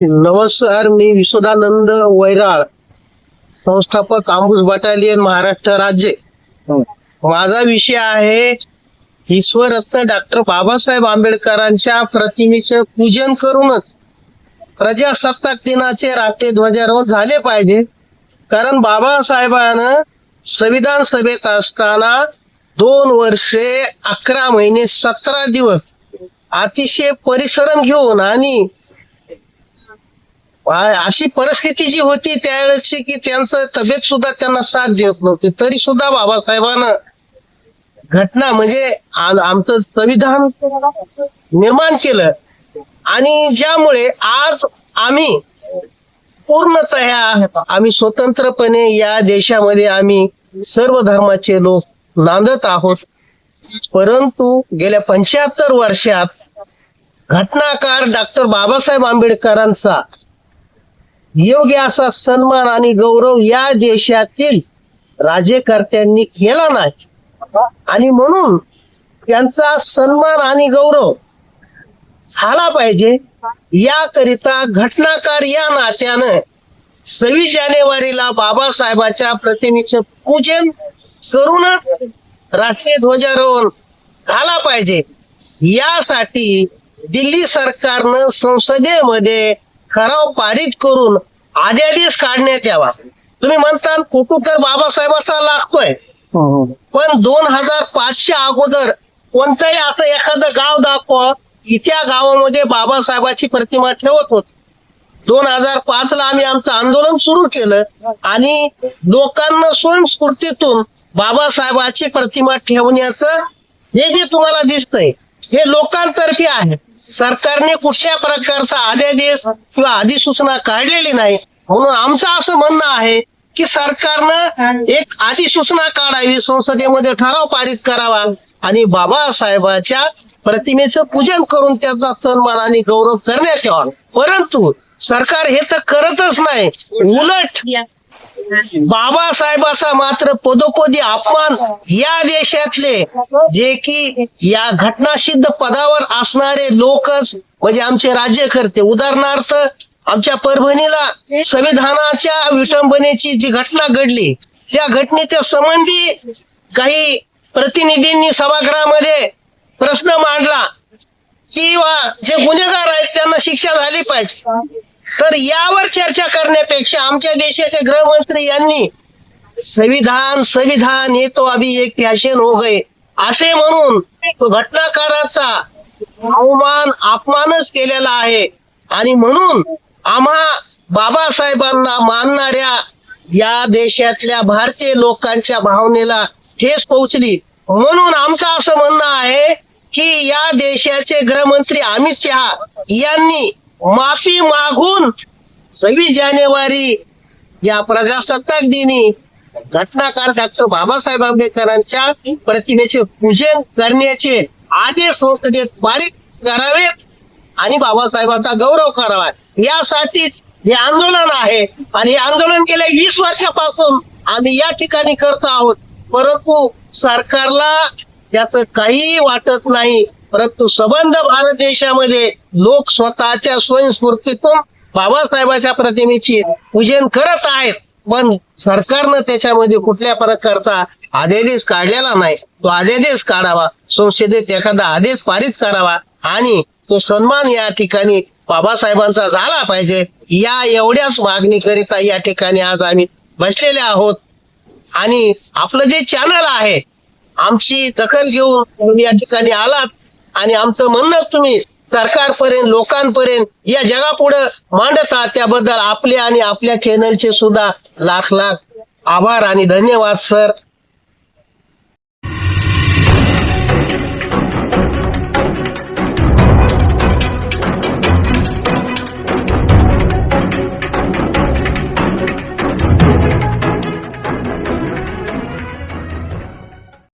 नमस्कार मी विश्वदानंद वैराळ संस्थापक आंबूस बटालियन महाराष्ट्र राज्य. माझा विषय आहे ईश्वररत्न डॉक्टर बाबासाहेब आंबेडकरांच्या प्रतिमेचे पूजन करूनच प्रजासत्ताक दिनाचे राष्ट्रीय ध्वजारोहण झाले पाहिजे. कारण बाबासाहेबांनं संविधान सभेत असताना दोन वर्षे अकरा महिने सतरा दिवस अतिशय परिश्रम घेऊन आणि अशी परिस्थिती जी होती त्यावेळेसची की त्यांचं तब्येत सुद्धा त्यांना साथ देत नव्हती. तरी सुद्धा बाबासाहेबांना घटना म्हणजे आमचं संविधान निर्माण केलं. आणि ज्यामुळे आज आम्ही पूर्णतः आम्ही स्वतंत्रपणे या देशामध्ये आम्ही सर्व धर्माचे लोक नांदत आहोत. परंतु गेल्या पंच्याहत्तर वर्षात घटनाकार डॉक्टर बाबासाहेब आंबेडकरांचा योग्य असा सन्मान आणि गौरव या देशातील राज्यकर्त्यांनी केला नाही. आणि म्हणून त्यांचा सन्मान आणि गौरव झाला पाहिजे. याकरिता घटनाकार या नात्यानं सव्वीस जानेवारीला बाबासाहेबाच्या प्रतिमेचं पूजन करूनच राष्ट्रीय ध्वजारोहण झाला पाहिजे. यासाठी दिल्ली सरकारनं संसदेमध्ये ठराव पारित करून अध्यादेश काढण्यात यावा. तुम्ही म्हणता फोटो तर बाबासाहेबाचा लागतोय. पण दोन हजार पाचच्या अगोदर कोणतंही असं एखादं गाव दाखवा की त्या गावामध्ये बाबासाहेबाची प्रतिमा ठेवत होत. दोन हजार पाच ला आम्ही आमचं आंदोलन सुरू केलं आणि लोकांना स्वयंस्फूर्तीतून बाबासाहेबाची प्रतिमा ठेवण्याचं हे जे तुम्हाला दिसतंय हे लोकांतर्फे आहे. सरकारने कुठल्या प्रकारचा अध्यादेश किंवा अधिसूचना काढलेली नाही. म्हणून आमचं असं म्हणणं आहे की सरकारनं एक अधिसूचना काढावी संसदेमध्ये ठराव पारित करावा आणि बाबासाहेबाच्या प्रतिमेचं पूजन करून त्याचा सन्मान आणि गौरव करण्यात यावा. परंतु सरकार हे तर करतच नाही. उलट बाबासाहेबाचा मात्र पदोपदी अपमान या देशातले जे की या घटनासिद्ध पदावर असणारे लोकच म्हणजे आमचे राज्यकर्ते. उदाहरणार्थ आमच्या परभणीला संविधानाच्या विटंबनेची जी घटना घडली त्या घटनेच्या संबंधी काही प्रतिनिधींनी सभागृहामध्ये प्रश्न मांडला किंवा जे गुन्हेगार आहेत त्यांना शिक्षा झाली पाहिजे. तर यावर चर्चा करण्यापेक्षा आमच्या देशाचे गृहमंत्री यांनी संविधान संविधान हे तो अभी एक फॅशन हो गए. असे म्हणून तो घटनाकाराचा अवमान अपमानच केलेला आहे. आणि म्हणून आम्हा बाबासाहेबांना मानणाऱ्या या देशातल्या भारतीय लोकांच्या भावनेला ठेस पोहोचली. म्हणून आमचं असं म्हणणं आहे की या देशाचे गृहमंत्री अमित शहा यांनी माफी मागून सव्वीस जानेवारी या प्रजासत्ताक दिनी घटनाकार डॉक्टर बाबासाहेब आंबेडकरांच्या प्रतिमेचे पूजन करण्याचे आदेश संसदेत पारित करावेत आणि बाबासाहेबांचा गौरव करावा. यासाठीच हे आंदोलन आहे आणि हे आंदोलन गेल्या वीस वर्षापासून आम्ही या ठिकाणी करत आहोत. परंतु सरकारला त्याच काहीही वाटत नाही. परंतु संबंध भारत देशामध्ये लोक स्वतःच्या स्वयंस्फूर्तीतून बाबासाहेबाच्या प्रतिमेची पूजन करत आहेत. पण सरकारनं त्याच्यामध्ये कुठल्या प्रकारचा अध्यादेश काढलेला नाही. तो अध्यादेश काढावा संसदेत एखादा आदेश पारित करावा आणि तो सन्मान या ठिकाणी बाबासाहेबांचा झाला पाहिजे. या एवढ्याच मागणी करिता या ठिकाणी आज आम्ही बसलेले आहोत. आणि आपलं जे चॅनल आहे आमची दखल घेऊन तुम्ही या ठिकाणी आलात आणि आमचं म्हणणं तुम्ही सरकारपर्यंत लोकांपर्यंत या जगापुढे मांडत आहात त्याबद्दल आपले आणि आपल्या चॅनलचे सुद्धा लाख लाख आभार आणि धन्यवाद सर